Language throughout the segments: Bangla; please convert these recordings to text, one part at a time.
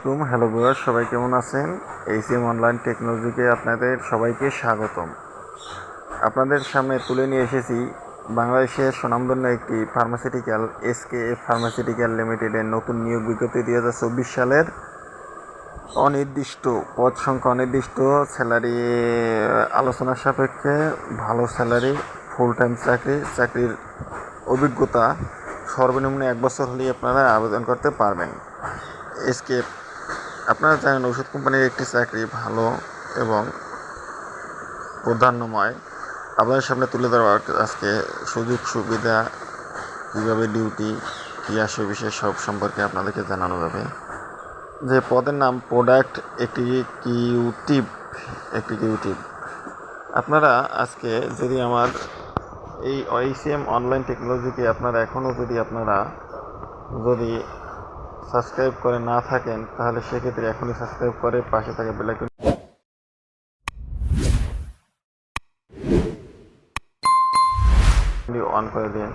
আসসালামাইকুম হ্যালো ভিউয়ার সবাই কেমন আছেন? এই এইচএম অনলাইন টেকনোলজিকে আপনাদের সবাইকে স্বাগতম। আপনাদের সামনে তুলে নিয়ে এসেছি বাংলাদেশের সুনামধন্য একটি ফার্মাসিউটিক্যাল এসকে ফার্মাসিউটিক্যাল লিমিটেডের নতুন নিয়োগ বিজ্ঞপ্তি দুই হাজার চব্বিশ সালের অনির্দিষ্ট, পদ সংখ্যা অনির্দিষ্ট স্যালারি আলোচনার সাপেক্ষে ভালো স্যালারি ফুল টাইম চাকরি, চাকরির অভিজ্ঞতা সর্বনিম্ন এক বছর হলেই আপনারা আবেদন করতে পারবেন। এসকে আপনারা জানেন ওষুধ কোম্পানির একটি চাকরি ভালো এবং প্রাধান্যময় আপনাদের সামনে তুলে ধরা আজকে সুযোগ, সুবিধা, কীভাবে ডিউটি, কী আসে বিষয় সব সম্পর্কে আপনাদেরকে জানানো যাবে। যে পদের নাম প্রোডাক্ট একটি কিউটিভ একটি কিউটিভ আপনারা আজকে যদি আমার এই ওয়াইসিএম অনলাইন টেকনোলজিকে আপনারা এখনও যদি আপনারা যদি সাবস্ক্রাইব করে না থাকেন, তাহলে সেক্ষেত্রে এখনই সাবস্ক্রাইব করে পাশে থাকা বেলাইকন অন করে দিন।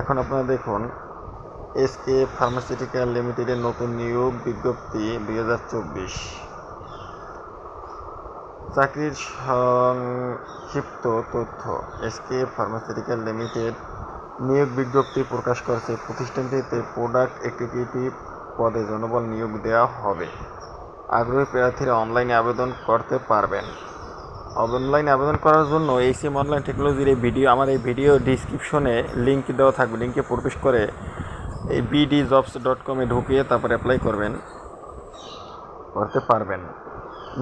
এখন আপনারা দেখুন এসকে ফার্মাসিউটিক্যাল লিমিটেডের নতুন নিয়োগ বিজ্ঞপ্তি দুই হাজার চব্বিশ। চাকরির সংক্ষিপ্ত তথ্য এসকে ফার্মাসিউটিক্যাল লিমিটেড নিয়োগ বিজ্ঞপ্তি প্রকাশ করেছে প্রতিষ্ঠানটিতে প্রোডাক্ট এক্সিকিউটিভ পদে জনবল নিয়োগ দেওয়া হবে। আগ্রহী প্রার্থীরা অনলাইনে আবেদন করতে পারবেন। অনলাইনে আবেদন করার জন্য এইসিএম অনলাইন টেকনোলজির এই ভিডিও, আমার এই ভিডিও ডিসক্রিপশনে লিঙ্ক দেওয়া থাকবে। লিঙ্কে প্রবেশ করে এই বিডি জবস ডট কমে ঢুকিয়ে তারপর অ্যাপ্লাই করবেন, করতে পারবেন।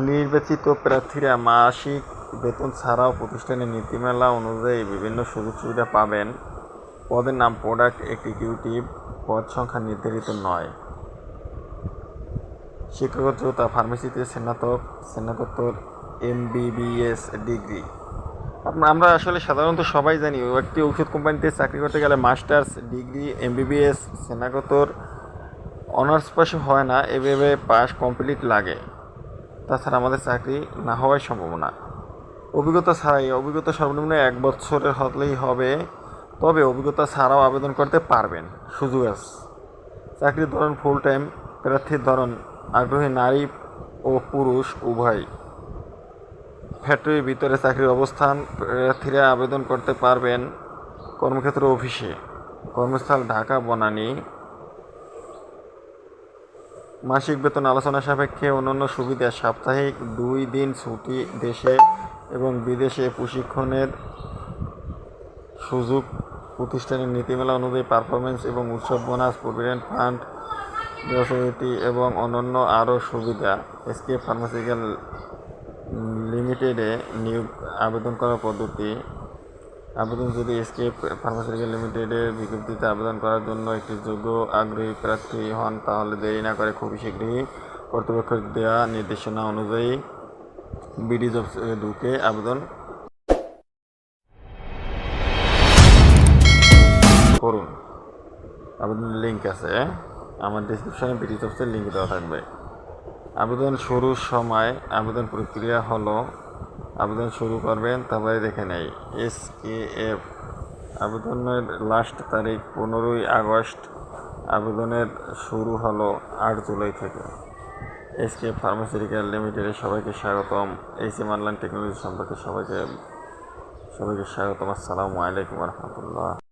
নির্বাচিত প্রার্থীরা মাসিক বেতন ছাড়াও প্রতিষ্ঠানের নীতিমালা অনুযায়ী বিভিন্ন সুযোগ সুবিধা পাবেন। পদের নাম প্রোডাক্ট এক্সিকিউটিভ পদ সংখ্যা নির্ধারিত নয়। শিক্ষাগত যোগ্যতা ফার্মেসিতে স্নাতক, স্নাতকোত্তর এমবিবিএস ডিগ্রি আমরা আসলে সাধারণত সবাই জানি একটি ওষুধ কোম্পানিতে চাকরি করতে গেলে মাস্টার্স ডিগ্রি এমবিবিএস স্নাতকোত্তর অনার্স পাস হয় না, এভাবে পাস কমপ্লিট লাগে। তাছাড়া আমাদের চাকরি না হওয়ার সম্ভাবনা অভিজ্ঞতা ছাড়াই, অভিজ্ঞতা সর্বনিম্ন এক বছরের হলেই হবে। তবে অভিজ্ঞতা ছাড়াও আবেদন করতে পারবেন। সুযোগ আছে। চাকরির ধরন ফুল টাইম প্রার্থীর ধরন আগ্রহী নারী ও পুরুষ, উভয়। ফ্যাক্টরির ভিতরে চাকরির অবস্থান, প্রার্থীরা আবেদন করতে পারবেন কর্মক্ষেত্র অফিসে। কর্মস্থল ঢাকা, বনানী। মাসিক বেতন আলোচনা সাপেক্ষে অন্যান্য সুবিধা সাপ্তাহিক দুই দিন ছুটি দেশে এবং বিদেশে প্রশিক্ষণের সুযোগ প্রতিষ্ঠানের নীতিমালা অনুযায়ী পারফরমেন্স এবং উৎসব বোনাস প্রভিডেন্ট ফান্ড গ্র্যাচুইটি এবং অন্যান্য আরও সুবিধা। এসকে ফার্মাসিক্যাল লিমিটেডে নিয়োগ, আবেদন করার পদ্ধতি। আবেদন যদি এসকে ফার্মাসিউটিক্যাল লিমিটেডের বিজ্ঞপ্তিতে আবেদন করার জন্য একটি যোগ্য আগ্রহী প্রার্থী হন, তাহলে দেরি না করে খুবই শীঘ্রই কর্তৃপক্ষের দেওয়া নির্দেশনা অনুযায়ী বিডি জবস ঢুকে আবেদন করুন। আবেদনের লিঙ্ক আছে আমার ডিসক্রিপশনে বিডি জবসের লিঙ্ক দেওয়া থাকবে। আবেদন শুরুর সময় আবেদন প্রক্রিয়া হলো, আবেদন শুরু করবেন, তারপরে দেখে নেই। এস কে এফ আবেদনের লাস্ট তারিখ পনেরোই আগস্ট, আবেদনের শুরু হলো আট জুলাই থেকে। এস কে ফার্মাসিউটিক্যাল লিমিটেডের সবাইকে স্বাগতম। এইচ এম অনলাইন টেকনোলজি সম্পর্কে সবাইকে সবাইকে স্বাগতম। আসসালামু আলাইকুম রহমতুল্লাহ।